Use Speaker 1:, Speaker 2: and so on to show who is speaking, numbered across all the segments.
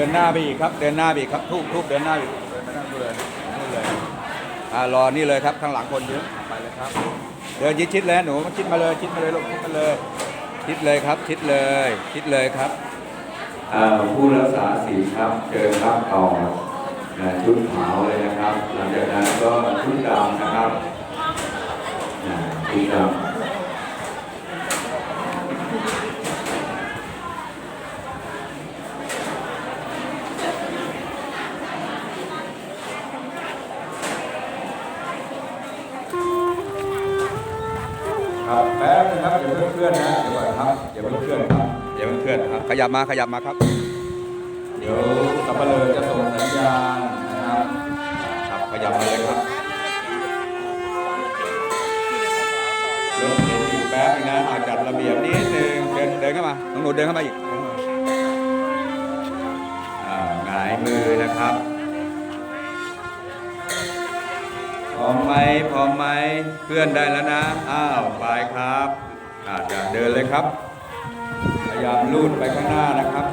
Speaker 1: ดินหน้าไปอีกครับ เดินหน้าไปอีกครับทุบทุบเดินหน้าไปอีกเดินไปนั่งดูเลยนู่นเลยอ่ารอนี่เลยครับข้างหลังคนเยอะไปเลยครับ เดินชิดๆเลยหนูชิดมาเลยชิดมาเลยลูกชิดมาเลยชิดเลยครับชิดเลยชิดเลยครับ
Speaker 2: ผู้รักษาศีลครับเชิญครับต่อชุดขาวเลยนะครับ หลังจากนั้นก็ชุดดำนะครับชุดดำ
Speaker 1: ครับแป๊บนึงครับอย่าเพิ่งเคลื่อนนะเดี๋ยวก่อนครับอย่าเพิ่งเคลื่อนครับอย่าเพิ่งเคลื่อนครับขยับมาขยับมาครับ เดี๋ยวสับปะเลอจะส่งสัญญาณนะครับครับขยับมาเลยครับรถเข็นอยู่แป๊บนึงนะอาจัดระเบียบนิดนึงเดินเดินเข้ามาน้องหนูเดินเข้ามาอีกอ่าหงายมือนะครับ ร้อมไหมพร้อมไหมเพื่อนได้แล้วนะ อ้าวไปครับอาจจะเดินเลยครับ พยายามลูดไปข้างหน้านะครับ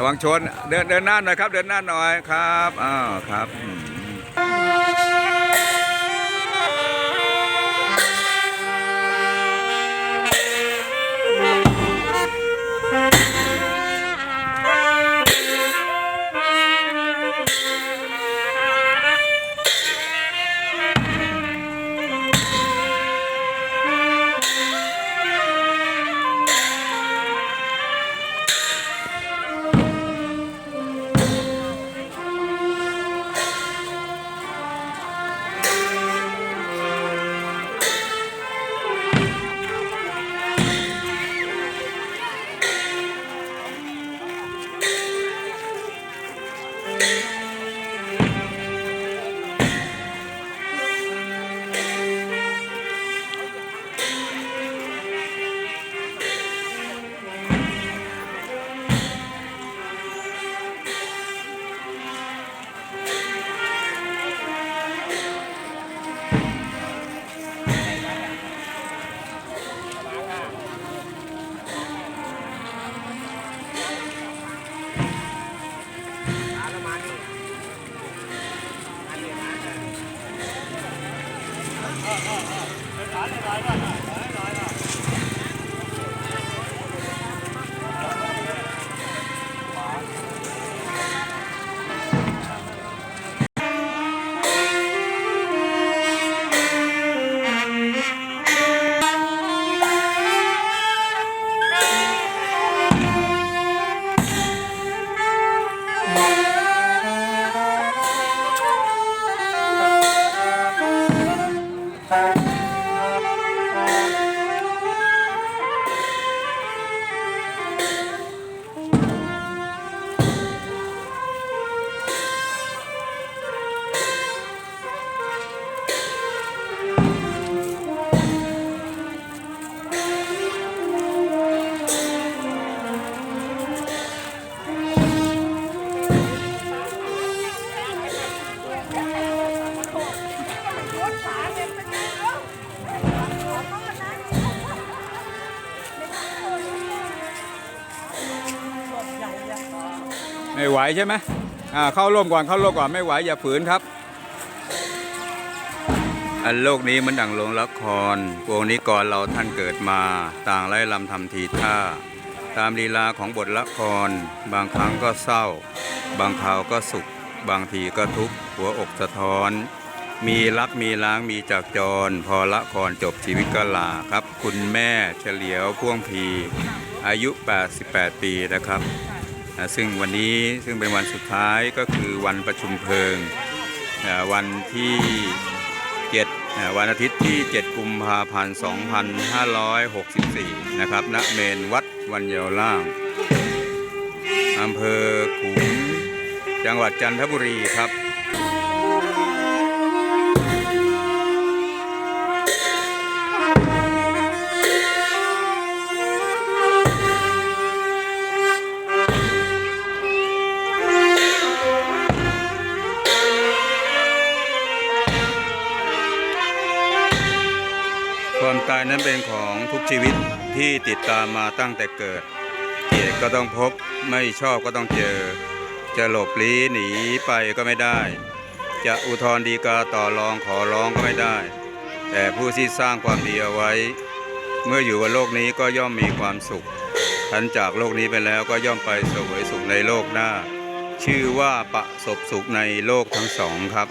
Speaker 1: ระวังชนเดินเดินหน้าหน่อยครับ เดินหน้าหน่อยครับอ้าวครับ ใช่ไหมอ่าเข้าร่มก่อนเข้าร่มก่อนไม่ไหวอย่าฝืนครับ อันโลกนี้มันดังลงละครพวกนี้ก่อนเราท่านเกิดมา ต่างไล่ลำทำทีท่า ตามลีลาของบทละคร บางครั้งก็เศร้า บางคราวก็สุข บางทีก็ทุกข์หัวอกสะท้อนมีรักมีล้างมีจากจร พอละครจบชีวิตก็ลาครับ คุณแม่เฉลียวพ่วงพี อายุ 88 ปีนะครับ ซึ่งวันนี้ซึ่งเป็นวันสุดท้ายก็คือวันประชุมเพลิงวันที่7วันอาทิตย์ที่ 7 กุมภาพันธ์ 2564 นะครับ ณ เมนวัดวันเยาวล่าง อำเภอขุงจังหวัดจันทบุรีครับ ความตายนั้นเป็นของทุกชีวิตที่ติดตามมาตั้งแต่เกิด เกลียดก็ต้องพบไม่ชอบก็ต้องเจอ จะหลบลี้หนีไปก็ไม่ได้ จะอุทธรณ์ดีกาต่อรองขอร้องก็ไม่ได้ แต่ผู้ที่สร้างความดีเอาไว้ เมื่ออยู่บนโลกนี้ก็ย่อมมีความสุขทันจากโลกนี้ไปแล้วก็ย่อมไปสวยสุขในโลกหน้า ชื่อว่าประสบสุขในโลกทั้งสองครับ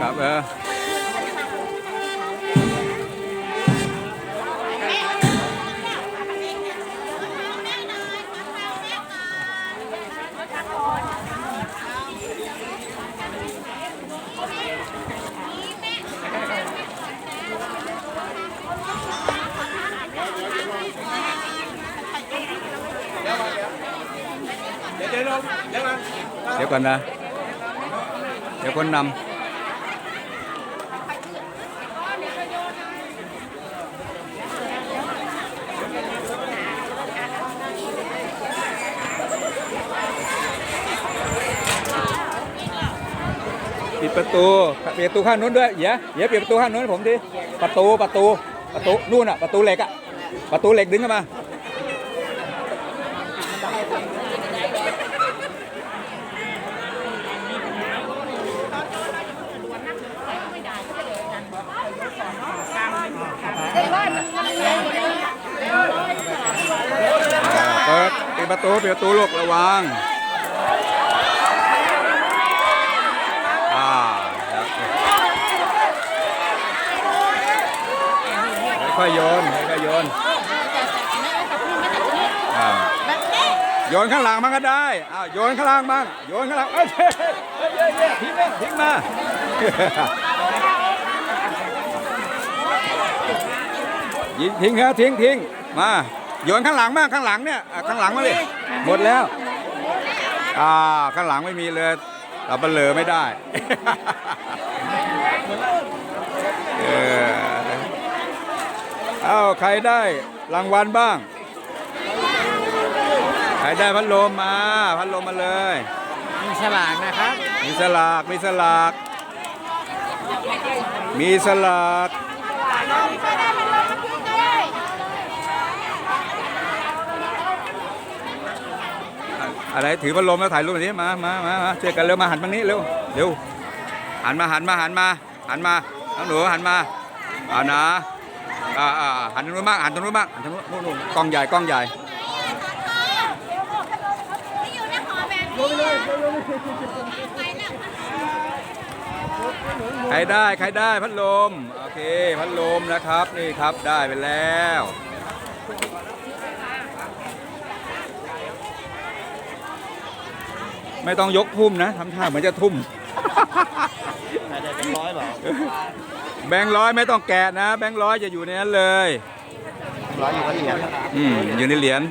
Speaker 1: ครับเออเดี๋ยวก่อนนะ เดี๋ยวคนนำ ดประตูปิดประตูข้างนู้นด้วยเดี๋ยวเดี๋ยวปิดประตูข้างนู้นให้ผมทีประตูประตูประตูนู่นอะประตูเหล็กอะประตูเหล็กดึงเข้ามาเปิดปิดประตูปิดประตูลูกระวังอ่าครับ ค่อยๆโยนค่อยๆโยนอ่าโยนข้างหลังมันก็ได้อ้าวโยนข้างล่างบ้างโยนข้างหลังเอ้ยเฮ้ยเฮ้ยเฮ้ยเฮ้ยทิ้งมาทิ้งมายิงทิ้งครับทิ้งทิ้งมาโยนข้างหลังมากข้างหลังเนี่ยอะข้างหลังมาเลยหมดแล้วอ่าข้างหลังไม่มีเลยเราเปลือไม่ได้ เออเอาใครได้รางวัลบ้าง ใครได้พัดลมมา พัดลมมาเลย
Speaker 3: มีฉลากนะครับ
Speaker 1: มีสลาก มีสลาก มีสลากอะไรถือพัดลมแล้วถ่ายรูปแบบนี้มามามามาช่วยกันเร็วมาหันมานี้เร็วเร็วหันมาหันมาหันมา หันมาน้องหนูหันมาเอานะ อ่าอ่าหันตรงนู้นบ้างหันตรงนู้นบ้างหันตรงนู้นนู่นกล้องใหญ่กล้องใหญ่ใครได้ใครได้พัดลม โอเค พัดลมนะครับนี่ครับได้ไปแล้ว ไม่ต้องยกทุ่มนะทำท่าเหมือนจะทุ่ม
Speaker 3: อาจจะเป็นร้อยเปล่า
Speaker 1: แบงค์ร้อยไม่ต้องแกะนะ แบงค์ร้อยจะอยู่ในนั้นเลย
Speaker 3: ร้อยอยู่ก็เหรียญ
Speaker 1: อืมอยู่ในเหรียญ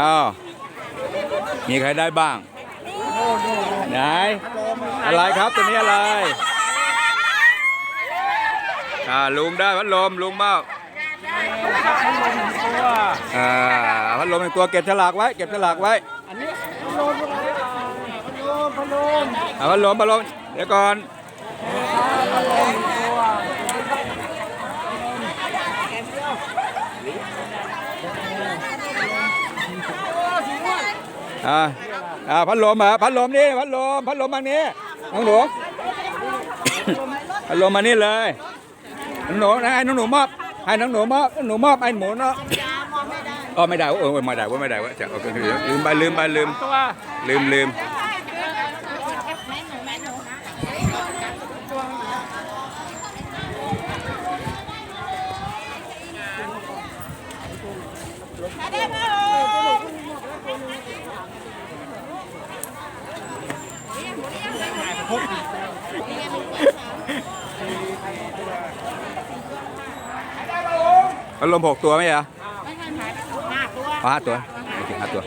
Speaker 1: อ้าวมีใครได้บ้าง ไหน อะไรครับตัวนี้อะไร อ่าลุงได้พัดลมลุงบ้าง อ่าพัดลมหนึ่งตัวเก็บฉลากไว้ เก็บฉลากไว้
Speaker 3: อันนี้พัดลมพัดลมพัดลม
Speaker 1: อ่าพัดลมพัดลมเดี๋ยวก่อนอ่าอ่าพัดลมเหรอพัดลมนี่พัดลมพัดลมมานี้น้องหนูพัดลมมานี่เลยน้องหนูนะให้น้องหนูมอบ ให้น้องหนูมอบน้องหนูมอบไอ้หมูเนาะอ๋อไม่ได้เว้ยเออไม่ได้เว่าไม่ได้เว่าจะโอเคลืมไปลืมไปลืม
Speaker 3: ตัว
Speaker 1: ลืมลืม พัดลมหกตัวไหมอะอ๋อห้าตัวโอเคห้าตัว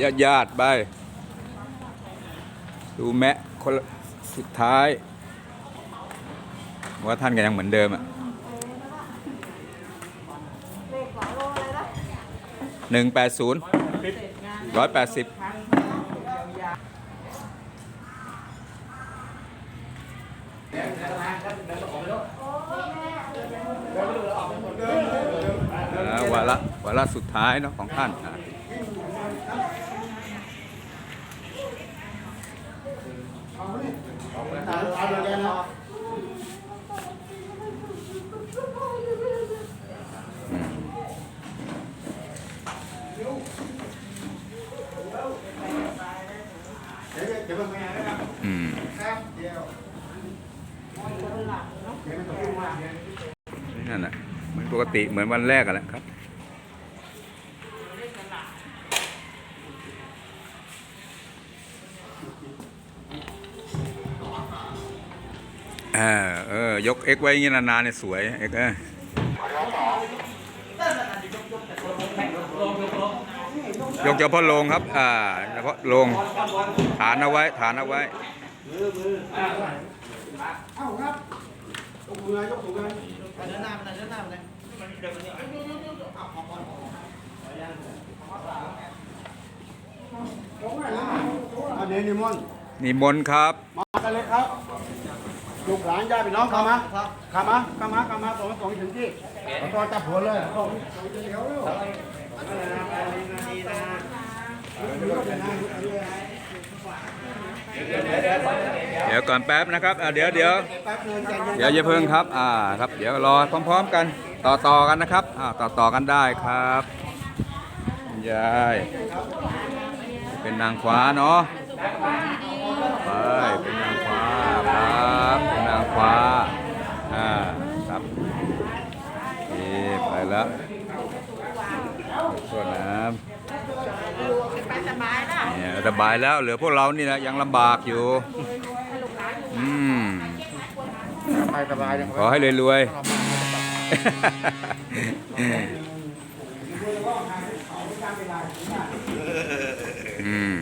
Speaker 1: ญาติญาติไป ดูแมะคนสุดท้าย ว่าท่านก็นยังเหมือนเดิมอะหนึ่งแปดศูนย์ร้อยแปดสิบาระสุดท้ายเนาะของท่านอะอืมนั่นแหละเหมือนปกติเหมือนวันแรกกันแหละครับ ยกเอ็กไว้อย่างงี้นานๆเนี่ยสวยเอ็กเออยกเฉพาะลงครับ อ่า เฉพาะลง ฐานเอาไว้ ฐานเอาไว้
Speaker 3: นี่มนต์
Speaker 1: นิมนต์ครับ
Speaker 3: มากันเลยครับ ลูกหลานญาติพี่น้องเข้ามาเข้ามาเข้ามาเข้ามาส่งส่งถึงที่ตอนจับหัวเลยส่งเดี๋ยวเร็ว
Speaker 1: เดี๋ยวก่อนแป๊บนะครับอ่าเดี๋ยวเดี๋ยว
Speaker 3: แป๊บนึงใจเย็น
Speaker 1: เดี๋ยวอย่าเพิ่งครับ อ่าครับ เดี๋ยวรอพร้อม ๆ กันต่อต่อกันนะครับอ่าต่อต่อกันได้ครับคุณยายเป็นนางฟ้าเนาะไปเป็นนางฟ้าครับเป็นนาง ฟ้า อ่า ครับนี่ไปแล้วส่วนน้ำเนี่ยสบายแล้ว เหลือพวกเรานี่นะยังลำบากอยู่ อืม
Speaker 3: ไปสบายเลย
Speaker 1: ขอให้รวยๆอืม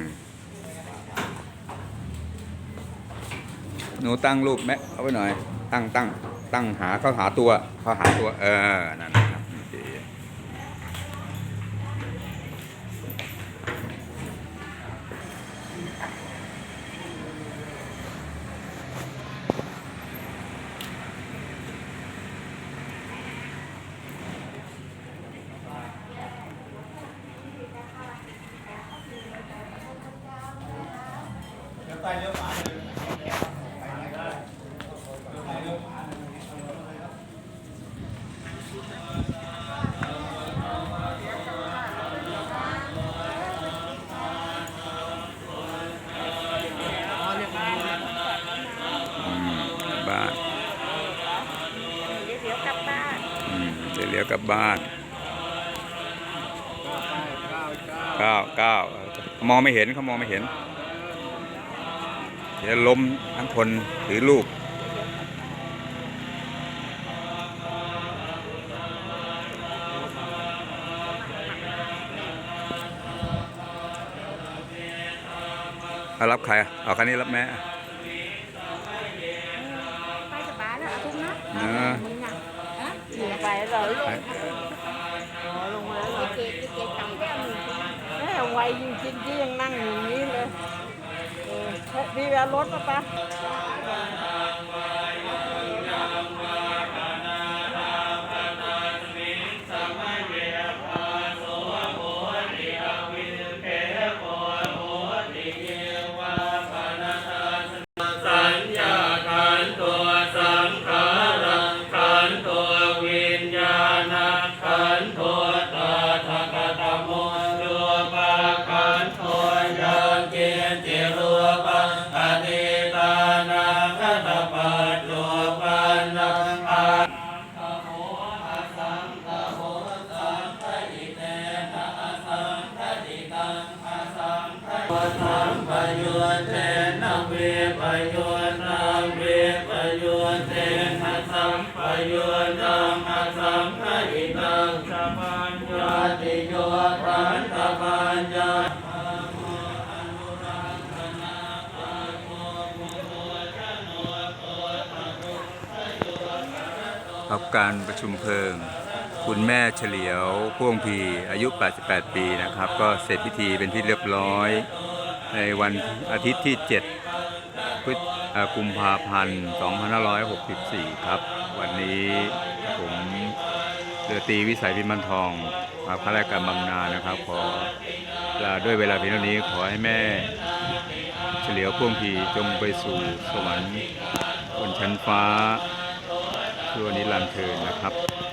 Speaker 1: หนูตั้งรูปแม่เอาไว้หน่อย ตั้งตั้งตั้งหาเขาหาตัวเขาหาตัว เออนั่นนะครับโอเคอืมบ้าน
Speaker 4: เดี๋ยวกลับบ้าน
Speaker 1: อืมเดี๋ยวเลี้ยวกลั บ้านเก้าเก้ามองไม่เห็นเขามองไม่เห็นเดี๋ยวล้มทั้งคนถือลูกเอารับใครเอาคันนี้รับแม่
Speaker 4: ไปสบายแล้วเอาทุกนะ
Speaker 1: เออ
Speaker 4: มึงอะ ยังนั่งอย่างนี้เลยเออพี่แววรถมาปะ
Speaker 1: ครับการประชุมเพลิง คุณแม่เฉลียวพ่วงพีอายุ 88 ปีนะครับ ก็เสร็จพิธีเป็นที่เรียบร้อย ในวันอาทิตย์ที่ 7 พฤษกุมภาพันธ์ 2564 ครับ วันนี้ผมเรือตีวิสัยพิมันทองครับข้าราชการบำนาญนะครับ ขอลาด้วยเวลาเพียงเท่านี้ขอให้แม่ เฉลียวพ่วงพีจงไปสู่สวรรค์บนชั้นฟ้า ชั่วนิรันดร์เทินนะครับ